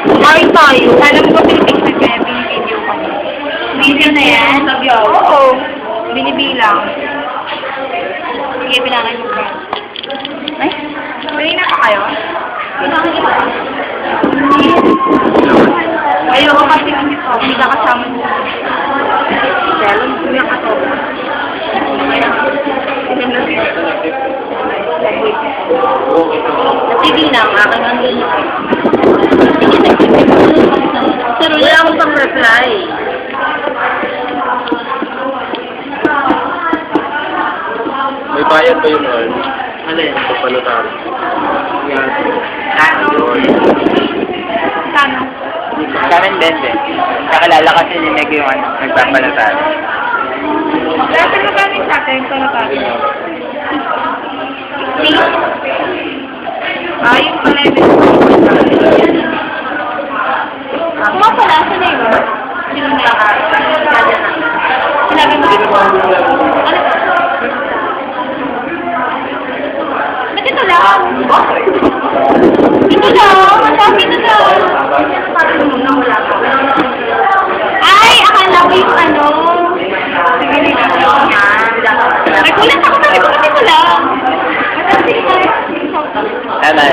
Kumain tayo. Alam ko Philippines na kaya binibideo ko. Video na yan? Oo. Binibilang. Sige, bilangan mo ka. Ay, kanina pa kayo? Bilangan niyo ba? Ayoko kasi hindi ko. Hindi ka kasama mo. Pero, hindi ka to. Sige lang, May bayad ba yun, Lord? Alin? Sa panutan. Yan. Kano? Kano? Sa amin din din. Nakalala kasi ni Meg yung ano, nagpapalatan. Dati mo galing sa akin? Please? Ah, yung pala yung Ako nga pala, saan na yun? Sino na? Sinabi mo Ito lang. Masabi na lang. Ay, akala ko yung ano. Ay, kulat ako. Sabi ko kasi ko lang. Tama.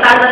Tama.